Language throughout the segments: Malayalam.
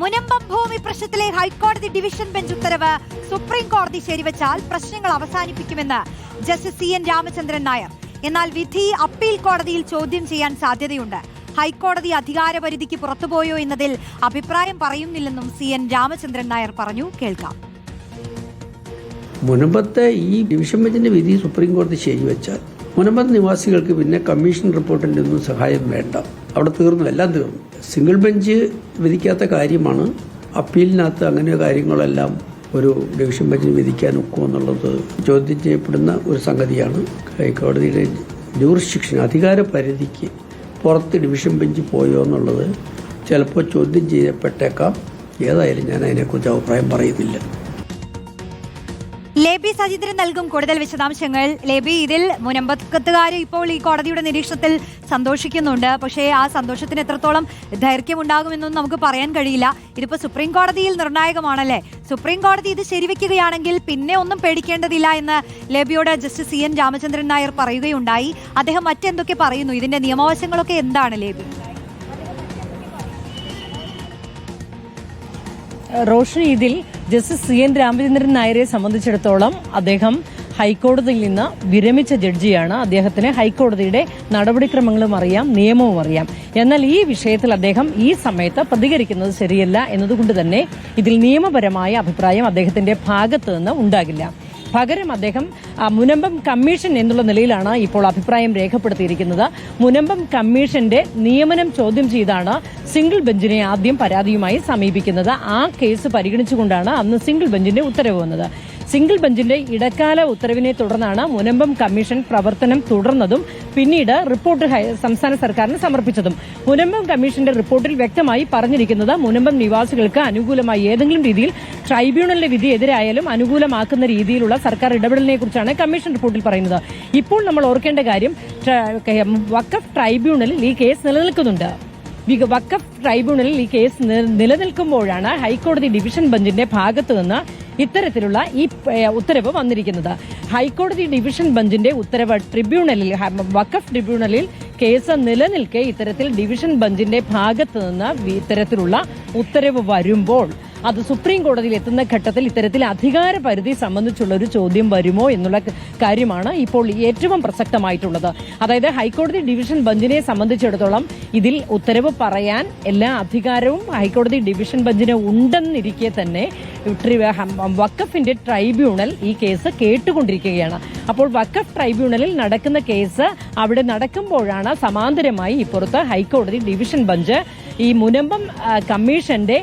മുനമ്പം ഭൂമി പ്രശ്നത്തിലെ ഹൈക്കോടതി ഡിവിഷൻ ബെഞ്ച് ഉത്തരവ് സുപ്രീം കോടതി ശരിവച്ചാൽ പ്രശ്നങ്ങൾ അവസാനിപ്പിക്കുമെന്ന് justice C N Ramachandran Nair. എന്നാൽ വിധി അപ്പീൽ കോടതിയിൽ ചോദ്യം ചെയ്യാൻ സാധ്യതയുണ്ട്. ഹൈക്കോടതി അധികാരപരിധിക്ക് പുറത്തുപോയോ എന്നതിൽ അഭിപ്രായം പറയുന്നില്ലെന്നും സി എൻ രാമചന്ദ്രൻ നായർ പറഞ്ഞു. കേൾക്കാം. മുനമ്പത്തെ ഈ ഡിവിഷൻ ബെഞ്ചിന്റെ വിധി സുപ്രീം കോടതി ശരിവെച്ചാൽ മുനമ്പത്ത് നിവാസികൾക്ക് പിന്നെ കമ്മീഷൻ റിപ്പോർട്ടിന്റെ ഒന്നും സഹായം വേണ്ട. അവിടെ തീർന്നു. എല്ലാം തീർന്നു സിംഗിൾ ബെഞ്ച് വിധിക്കാത്ത കാര്യമാണ്. അപ്പീലിനകത്ത് അങ്ങനെ കാര്യങ്ങളെല്ലാം ഒരു ഡിവിഷൻ ബെഞ്ചിന് വിധിക്കാൻ ഒക്കുമോ എന്നുള്ളത് ചോദ്യം ചെയ്യപ്പെടുന്ന ഒരു സംഗതിയാണ്. ഹൈക്കോടതിയുടെ ജൂറിസ്ഡിക്ഷൻ അധികാര പരിധിക്ക് പുറത്ത് ഡിവിഷൻ ബെഞ്ച് പോയോ എന്നുള്ളത് ചിലപ്പോൾ ചോദ്യം ചെയ്യപ്പെട്ടേക്കാം. ഏതായാലും ഞാൻ അതിനെക്കുറിച്ച് അഭിപ്രായം പറയുന്നില്ല. ലേബി സജീന്ദ്രൻ നൽകും കൂടുതൽ വിശദാംശങ്ങൾ. ലേബി ഇതിൽ മുനമ്പത്തുകാർ ഇപ്പോൾ ഈ കോടതിയുടെ നിരീക്ഷണത്തിൽ സന്തോഷിക്കുന്നുണ്ട്. പക്ഷേ ആ സന്തോഷത്തിന് എത്രത്തോളം ദൈർഘ്യമുണ്ടാകുമെന്നൊന്നും നമുക്ക് പറയാൻ കഴിയില്ല. ഇതിപ്പോ സുപ്രീം കോടതിയിൽ നിർണായകമാണല്ലേ? സുപ്രീം കോടതി ഇത് ശരിവെക്കുകയാണെങ്കിൽ പിന്നെ ഒന്നും പേടിക്കേണ്ടതില്ല എന്ന് ലേബിയോട് justice C N Ramachandran Nair പറയുകയുണ്ടായി. അദ്ദേഹം മറ്റെന്തൊക്കെ പറയുന്നു? ഇതിന്റെ നിയമവശങ്ങളൊക്കെ എന്താണ് ലേബി റോഷനി ഇതിൽ ജസ്റ്റിസ് സി എൻ രാമചന്ദ്രൻ നായരെ സംബന്ധിച്ചിടത്തോളം അദ്ദേഹം ഹൈക്കോടതിയിൽ നിന്ന് വിരമിച്ച ജഡ്ജിയാണ്. അദ്ദേഹത്തിന് ഹൈക്കോടതിയുടെ നടപടിക്രമങ്ങളും അറിയാം നിയമവും അറിയാം. എന്നാൽ ഈ വിഷയത്തിൽ അദ്ദേഹം ഈ സമയത്ത് പ്രതികരിക്കുന്നത് ശരിയല്ല എന്നതുകൊണ്ട് തന്നെ ഇതിൽ നിയമപരമായ അഭിപ്രായം അദ്ദേഹത്തിന്റെ ഭാഗത്തു നിന്ന് ഉണ്ടാകില്ല. പകരം അദ്ദേഹം മുനമ്പം കമ്മീഷൻ എന്നുള്ള നിലയിലാണ് ഇപ്പോൾ അഭിപ്രായം രേഖപ്പെടുത്തിയിരിക്കുന്നത്. മുനമ്പം കമ്മീഷന്റെ നിയമനം ചോദ്യം ചെയ്താണ് സിംഗിൾ ബെഞ്ചിനെ ആദ്യം പരാതിയുമായി സമീപിക്കുന്നത്. ആ കേസ് പരിഗണിച്ചുകൊണ്ടാണ് അന്ന് സിംഗിൾ ബെഞ്ചിന്റെ ഉത്തരവ് വന്നത്. സിംഗിൾ ബെഞ്ചിന്റെ ഇടക്കാല ഉത്തരവിനെ തുടർന്നാണ് മുനമ്പം കമ്മീഷൻ പ്രവർത്തനം തുടർന്നതും പിന്നീട് റിപ്പോർട്ട് സംസ്ഥാന സർക്കാരിന് സമർപ്പിച്ചതും. മുനമ്പം കമ്മീഷന്റെ റിപ്പോർട്ടിൽ വ്യക്തമായി പറഞ്ഞിരിക്കുന്നത് മുനമ്പം നിവാസികൾക്ക് അനുകൂലമായി ഏതെങ്കിലും രീതിയിൽ ട്രൈബ്യൂണലിന്റെ വിധി എതിരായാലും അനുകൂലമാക്കുന്ന രീതിയിലുള്ള സർക്കാർ ഇടപെടലിനെ കുറിച്ചാണ് കമ്മീഷൻ റിപ്പോർട്ടിൽ പറയുന്നത്. ഇപ്പോൾ നമ്മൾ ഓർക്കേണ്ട കാര്യം വക്കഫ് ട്രൈബ്യൂണലിൽ ഈ കേസ് നിലനിൽക്കുന്നുണ്ട്. വക്കഫ് ട്രൈബ്യൂണലിൽ ഈ കേസ് നിലനിൽക്കുമ്പോഴാണ് ഹൈക്കോടതി ഡിവിഷൻ ബെഞ്ചിന്റെ ഭാഗത്തു നിന്ന് ഇത്തരത്തിലുള്ള ഈ ഉത്തരവ് വന്നിരിക്കുന്നത്. ഹൈക്കോടതി ഡിവിഷൻ ബെഞ്ചിന്റെ ഉത്തരവ് ട്രിബ്യൂണലിൽ വഖഫ് ട്രിബ്യൂണലിൽ കേസ് നിലനിൽക്കെ ഇത്തരത്തിൽ ഡിവിഷൻ ബെഞ്ചിന്റെ ഭാഗത്ത് നിന്ന് ഇത്തരത്തിലുള്ള ഉത്തരവ് വരുമ്പോൾ അത് സുപ്രീം കോടതിയിൽ എത്തുന്ന ഘട്ടത്തിൽ ഇത്തരത്തിൽ അധികാര പരിധി സംബന്ധിച്ചുള്ള ഒരു ചോദ്യം വരുമോ എന്നുള്ള കാര്യമാണ് ഇപ്പോൾ ഏറ്റവും പ്രസക്തമായിട്ടുള്ളത്. അതായത് ഹൈക്കോടതി ഡിവിഷൻ ബെഞ്ചിനെ സംബന്ധിച്ചിടത്തോളം ഇതിൽ ഉത്തരവ് പറയാൻ എല്ലാ അധികാരവും ഹൈക്കോടതി ഡിവിഷൻ ബെഞ്ചിന് ഉണ്ടെന്നിരിക്കെ തന്നെ വക്കഫിന്റെ ട്രൈബ്യൂണൽ ഈ കേസ് കേട്ടുകൊണ്ടിരിക്കുകയാണ്. അപ്പോൾ വക്കഫ് ട്രൈബ്യൂണലിൽ നടക്കുന്ന കേസ് അവിടെ നടക്കുമ്പോഴാണ് സമാന്തരമായി ഇപ്പുറത്ത് ഹൈക്കോടതി ഡിവിഷൻ ബെഞ്ച് ഈ മുനമ്പം കമ്മീഷന്റെ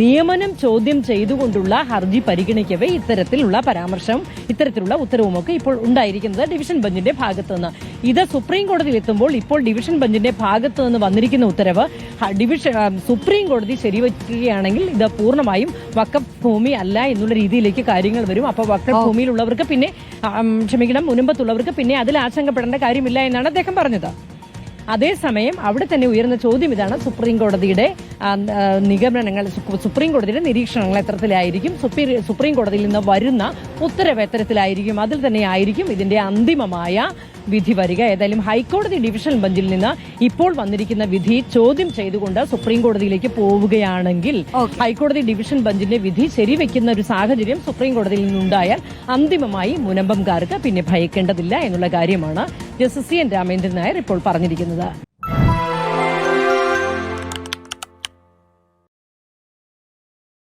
നിയമനം ചോദ്യം ചെയ്തുകൊണ്ടുള്ള ഹർജി പരിഗണിക്കവേ ഇത്തരത്തിലുള്ള പരാമർശം ഇത്തരത്തിലുള്ള ഉത്തരവുമൊക്കെ ഇപ്പോൾ ഉണ്ടായിരിക്കുന്നത് ഡിവിഷൻ ബെഞ്ചിന്റെ ഭാഗത്തുനിന്ന്. ഇത് സുപ്രീം കോടതിയിൽ എത്തുമ്പോൾ ഇപ്പോൾ ഡിവിഷൻ ബെഞ്ചിന്റെ ഭാഗത്ത് നിന്ന് വന്നിരിക്കുന്ന ഉത്തരവ് ഡിവിഷൻ സുപ്രീം കോടതി ശരിവയ്ക്കുകയാണെങ്കിൽ ഇത് പൂർണമായും വക്കഫ് ഭൂമി അല്ല എന്നുള്ള രീതിയിലേക്ക് കാര്യങ്ങൾ വരും. അപ്പോൾ വക്കഫ് ഭൂമിയിലുള്ളവർക്ക് പിന്നെ ക്ഷമിക്കണം മുനമ്പത്തുള്ളവർക്ക് പിന്നെ അതിൽ ആശങ്കപ്പെടേണ്ട കാര്യമില്ല എന്നാണ് അദ്ദേഹം പറഞ്ഞത്. അതേസമയം അവിടെ തന്നെ ഉയർന്ന ചോദ്യം ഇതാണ് സുപ്രീം കോടതിയുടെ നിഗമനങ്ങൾ സുപ്രീം കോടതിയുടെ നിരീക്ഷണങ്ങൾ എത്തരത്തിലായിരിക്കും സുപ്രീം കോടതിയിൽ നിന്ന് വരുന്ന ഉത്തരവ് എത്തരത്തിലായിരിക്കും അതിൽ തന്നെ ആയിരിക്കും ഇതിന്റെ അന്തിമമായ വിധി വരിക. ഏതായാലും ഹൈക്കോടതി ഡിവിഷൻ ബെഞ്ചിൽ നിന്ന് ഇപ്പോൾ വന്നിരിക്കുന്ന വിധി ചോദ്യം ചെയ്തുകൊണ്ട് സുപ്രീം കോടതിയിലേക്ക് പോവുകയാണെങ്കിൽ ഹൈക്കോടതി ഡിവിഷൻ ബെഞ്ചിന്റെ വിധി ശരിവെക്കുന്ന ഒരു സാഹചര്യം സുപ്രീം കോടതിയിൽ നിന്നുണ്ടായാൽ അന്തിമമായി മുനമ്പംകാർക്ക് പിന്നെ ഭയക്കേണ്ടതില്ല എന്നുള്ള കാര്യമാണ് justice C N Ramachandran Nair ഇപ്പോൾ പറഞ്ഞിരിക്കുന്നത്.